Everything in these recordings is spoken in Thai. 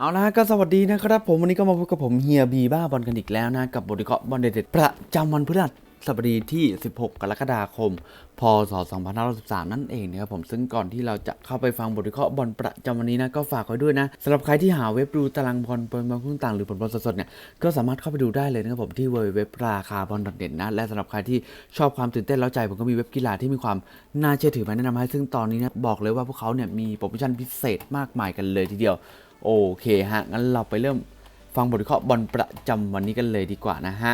เอาละก็สวัสดีนะครับผมวันนี้ก็มาพบกับผมเฮียบีบ้าบอลกันอีกแล้วนะ กับบทวิเคราะห์บอลเด็ดๆประจำวันพฤหัสบดีที่ 16 กรกฎาคม พศ 2513 นั่นเองนะครับผมซึ่งก่อนที่เราจะเข้าไปฟังบทวิเคราะห์บอลประจำวันนี้นะก็ฝากไว้ด้วยนะสำหรับใครที่หาเว็บดูตารางบอลบอลบอลคู่ต่างหรือผลบอลสดๆเนี่ยก็สามารถเข้าไปดูได้เลยนะครับผมที่เว็บราคาบอลเด่นนะและสำหรับใครที่ชอบความตื่นเต้นเล้าใจผมก็มีเว็บกีฬาที่มีความน่าเชื่อถือมาแนะนำให้ซึ่งตอนนี้นะบอกเลยว่าพวกเขาเนี่ยมีโปรโมชั่นพิเศษมากมายกันเลยทีเดียว โอเคฮะ งั้นเราไปเริ่มฟังบทวิเคราะห์บอลประจำวันนี้กันเลยดีกว่านะฮะ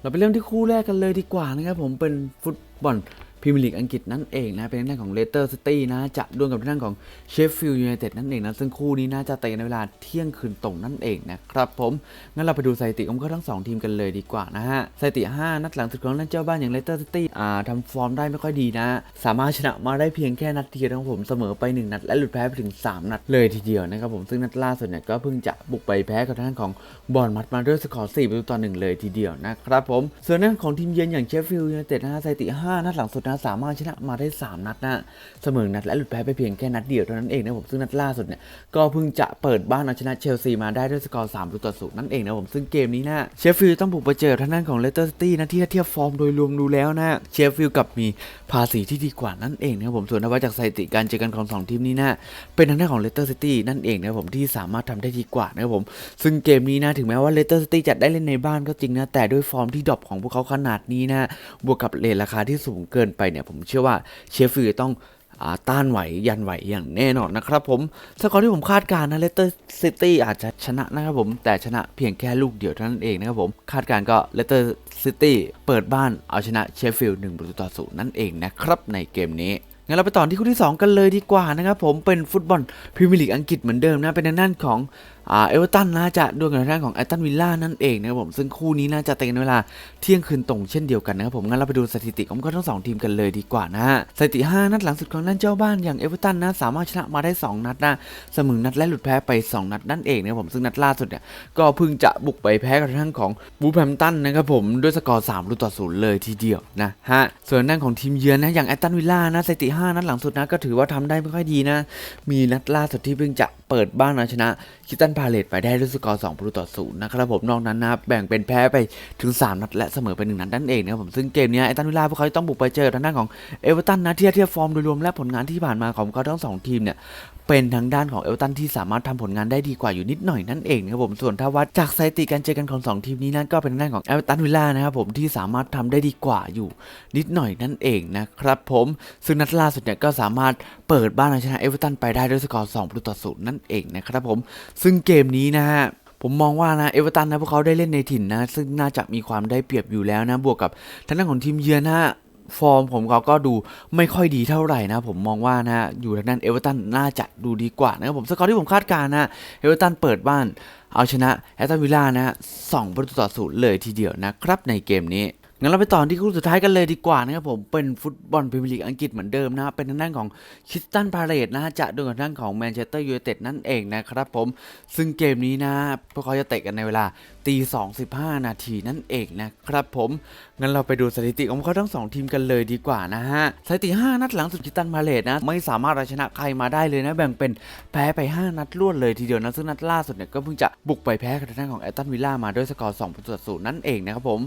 เราไปเริ่มที่คู่แรกกันเลยดีกว่านะครับผมเป็นฟุตบอล พรีเมียร์ลีกอังกฤษนั่นเองนะเป็นทางด้านของเลสเตอร์ซิตี้นะจะดวลกับทางด้านของเชฟฟิลด์ยูไนเต็ดนั่นเองนะซึ่งคู่นี้น่าจะเตะในเวลาเที่ยงคืนตรงนั่นเองนะครับผมงั้นเราไปดูสถิติของเขาทั้งสองทีมกันเลยดีกว่านะฮะสถิติ 5 นัดหลังสุดของนั่นเจ้าบ้านอย่างเลสเตอร์ซิตี้อ่าทำฟอร์มได้ไม่ค่อยดีนะ สามารถชนะมาได้เพียงแค่นัดเดียวนะครับผมเสมอไป 1 นัด และหลุดแพ้ไปถึง 3 นัดเลยทีเดียวนะครับผมซึ่งนัดล่าสุดเนี่ยก็เพิ่งจะบุกไปแพ้กับทางด้านของบอลมัดมาด้วยสกอร์4ประตูต่อ1เลยทีเดียวนะครับผมส่วนด้านของทีมเยือนอย่างเชฟฟิลด์ยูไนเต็ดนะฮะสถิติ 5 นัดหลังสุดนะสามารถชนะมาได้ 3 นัดนะเสมอนัดและหลุดแพ้ไปเพียงแค่นัดเดียวเท่านั้นเองนะผมซึ่งนัดล่าสุดเนี่ยก็เพิ่งจะเปิดบ้านเอาชนะเชลซีมาได้ด้วยสกอร์3ประตูต่อศูนย์นั่นเองนะผมซึ่งเกมนี้นะเชฟฟิลด์ต้องบุกไปเจอทางด้านของเลสเตอร์ซิตี้นะที่ถ้าเทียบฟอร์มโดยรวมดูแล้วนะเชฟฟิลด์กับมีภาษีที่ดีกว่านั่นเองนะผมส่วนถ้าว่าจากสถิติการเจอกันของสองทีมนี้นะเป็นทางด้านของเลสเตอร์ซิตี้นั่นเองนะผมที่สามารถทำได้ดีกว่านะครับผมซึ่งเกมนี้นะถึงแม้ว่าเลสเตอร์ซิตี้จะได้เล่นในบ้านก็จริงนะแต่ด้วยฟอร์มที่ดรอปของพวกเขาขนาดนี้นะบวกกับเลทราคาที่สูงเกินไปเนี่ยผมเชื่อว่าเชฟฟิลด์ต้องต้านไหวยันไหวอย่างแน่นอนนะครับผมสกอร์ที่ผมคาดการณ์นะเลสเตอร์ซิตี้อาจจะชนะนะครับผม แต่ชนะเพียงแค่ลูกเดียวเท่านั้นเองนะครับผม คาดการณ์ก็เลสเตอร์ซิตี้เปิดบ้านเอาชนะเชฟฟิลด์หนึ่งประตูต่อศูนย์นั่นเองนะครับในเกมนี้ งั้นเราไปต่อที่คู่ที่ 2 กันเลยดีกว่านะครับผมเป็นฟุตบอลพรีเมียร์ลีกอังกฤษเหมือนเดิมนะเป็นทางด้านของอ่าเอเวอร์ตันนะจะดวลกับทางด้านของแอตตันวิลล่านั่นเองนะครับผมซึ่งคู่นี้น่าจะเตะในเวลาเที่ยงคืนตรงเช่นเดียวกันนะครับผมงั้นเราไปดูสถิติของทั้งสองทีมกันเลยดีกว่านะฮะสถิติ 5 นัดหลังสุดของด้านเจ้าบ้านอย่างเอเวอร์ตันนะสามารถชนะมาได้ 2 นัดนะเสมอนัดและหลุดแพ้ไป 2 นัดนั่นเองนะครับผมซึ่งนัดล่าสุดเนี่ยก็เพิ่งจะบุกไปแพ้กับทางด้านของบูแพมตันนะครับผมด้วยสกอร์3ประตูต่อศูนย์เลยทีเดียวนะฮะส่วนด้านของทีมเยือนนะอย่างแอตตันวิลล่านะสถิติ5 นัดหลังสุดนะก็ถือว่าทำได้ไม่ค่อยดีนะ มีนัดล่าสุดที่เพิ่งจะเปิดบ้านเอาชนะคิตันพาเลตไปได้ด้วยสกอร์2ประตูต่อศูนย์นะครับผมนอกนั้นนะแบ่งเป็นแพ้ไปถึง 3 นัดและเสมอไป1นัดนั่นเองนะครับผมซึ่งเกมนี้ไอตันวิลล่าพวกเขาต้องบุกไปเจอทางด้านของเอเวอร์ตันนะที่เทียบฟอร์มโดยรวมและผลงานที่ผ่านมาของเขาทั้งสองทีมเนี่ย เป็นทางด้านของเอเวอร์ตันที่สามารถทำผลงานได้ดีกว่าอยู่นิดหน่อยนั่นเองนะครับผมส่วนถ้าวัดจากสถิติการเจอกันของสองทีมนี้นั่นก็เป็นทางด้านของเอเวอร์ตันวิลล่านะครับผมที่สามารถทำได้ดีกว่าอยู่นิดหน่อยนั่นเองนะครับผมซึ่งนัดล่าสุดเนี่ยก็สามารถเปิดบ้านเอาชนะเอเวอร์ตันไปได้ด้วยสกอร์2ประตูต่อศูนย์นั่นเองนะครับผมซึ่งเกมนี้นะฮะผมมองว่านะเอเวอร์ตันนะพวกเขาได้เล่นในถิ่นนะ ซึ่งน่าจะมีความได้เปรียบอยู่แล้วนะ บวกกับทางด้านของทีมเยือนนะฮะ ฟอร์มผมเขาก็ดูไม่ค่อยดีเท่าไหร่นะ ผมมองว่านะอยู่ทางด้านเอเวอร์ตันน่าจะดูดีกว่านะครับผมสกอร์ที่ผมคาดการณ์นะเอเวอร์ตันเปิดบ้านเอาชนะแอตตันวิลล่านะสองประตูต่อศูนย์เลยทีเดียวนะครับในเกมนี้งั้นเราไปต่อที่คู่สุดท้ายกันเลยดีกว่านะครับผมเป็นฟุตบอลพรีเมียร์ลีกอังกฤษเหมือนเดิมนะครับเป็นทางด้านของคิสตันพาเลตนะฮะจะดวลกับทางด้านของแมนเชสเตอร์ยูไนเต็ดนั่นเองนะครับผมซึ่งเกมนี้นะพวกเขาจะเตะกันในเวลา ตีสองสิบห้านาทีนั่นเองนะครับผมงั้นเราไปดูสถิติของเขาทั้งสองทีมกันเลยดีกว่านะฮะสถิติ 5 นัดหลังสุดคิตันพาเลตนะ ไม่สามารถเอาชนะใครมาได้เลยนะ แบ่งเป็นแพ้ไป 5 นัดรวดเลยทีเดียวนะ ซึ่งนัดล่าสุดเนี่ยก็เพิ่งจะบุกไปแพ้กับทางของแอตตันวิลล่ามาด้วยสกอร์2ประตูต่อศูนย์นั่นเองนะครับผม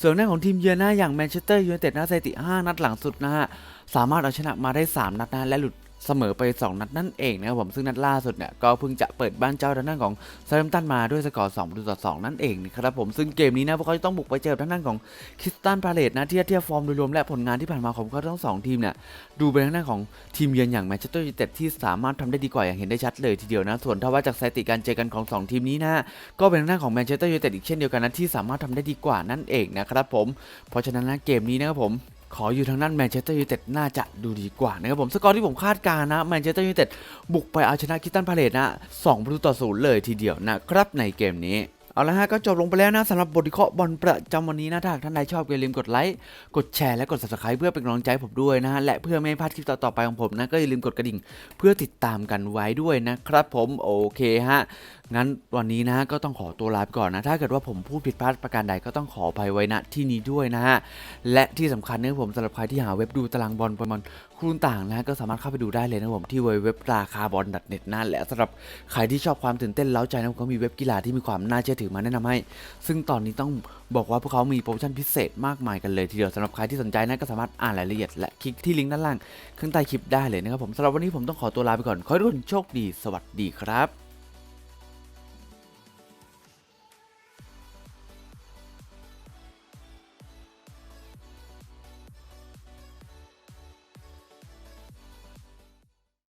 ส่วนด้านของทีมเยือนนะอย่างแมนเชสเตอร์ยูไนเต็ดนะสถิติ 5 นัดหลังสุดนะฮะ สามารถเอาชนะมาได้ 3 นัดนะและหลุดเสมอไป 2 นัดนั่นเองนะครับผมซึ่งนัดล่าสุดเนี่ยก็เพิ่งจะเปิดบ้านเจ้าทางด้านของซาร์มตันมาด้วยสกอร์2ประตูต่อ2นั่นเองนะครับผมซึ่งเกมนี้นะพวกเขาจะต้องบุกไปเจอทางด้านของคริสตันพาเลตนะที่เทียบฟอร์มโดยรวมและผลงานที่ผ่านมาของเขาทั้งสองทีมเนี่ยดูเป็นทางด้านของทีมเยือนอย่างแมนเชสเตอร์ยูไนเต็ดที่สามารถทำได้ดีกว่าอย่างเห็นได้ชัดเลยทีเดียวนะส่วนถ้าว่าจากสถิติการเจอกันของสองทีมนี้นะก็เป็นทางด้านของแมนเชสเตอร์ยูไนเต็ดอีกเช่นเดียวกันนะที่สามารถทำได้ดีกว่านั่นเองนะครับผมเพราะฉะนั้นนะเกมนี้นะครับผม ขออยู่ทางด้านแมนเชสเตอร์ยูไนเต็ดน่าจะดูดีกว่านะครับผมสกอร์ที่ผมคาดการณ์นะแมนเชสเตอร์ยูไนเต็ดบุกไปเอาชนะคิตันพาเลตนะ2ประตูต่อศูนย์เลยทีเดียวนะครับในเกมนี้ เอาละฮะก็จบลงไปแล้วนะสำหรับบทวิเคราะห์บอลประจำวันนี้นะถ้าหากท่านใดชอบอย่าลืมกดไลค์กดแชร์และกด subscribe เพื่อเป็นกำลังใจผมด้วยนะฮะและเพื่อไม่ให้พลาดคลิปต่อๆไปของผมนะก็อย่าลืมกดกระดิ่ง เพื่อติดตามกันไว้ด้วยนะครับผมโอเคฮะงั้นวันนี้นะก็ต้องขอตัวลาไปก่อนนะถ้าเกิดว่าผมพูดผิดพลาดประการใดก็ต้องขออภัยไว้ณที่นี้ด้วยนะฮะและที่สำคัญเนะครับผมสำหรับใครที่หาเว็บดูตารางบอลบอล คู่ต่างนะก็สามารถเข้าไปดูได้เลยนะครับผมที่เว็บราคาบอลดัดเน็ตนั่นแหละสำหรับใครที่ชอบความตื่นเต้นเล้าใจนะผมก็มีเว็บกีฬาที่มีความน่าเชื่อถือมาแนะนำให้ ซึ่งตอนนี้ต้องบอกว่าพวกเขามีโปรโมชั่นพิเศษมากมายกันเลยทีเดียวสำหรับใครที่สนใจนะก็สามารถอ่านรายละเอียดและคลิกที่ลิงก์ด้านล่างข้างใต้คลิปได้เลยนะครับผมสำหรับวันนี้ผมต้องขอตัวลาไปก่อนขอให้ทุกคนโชคดี สวัสดีครับ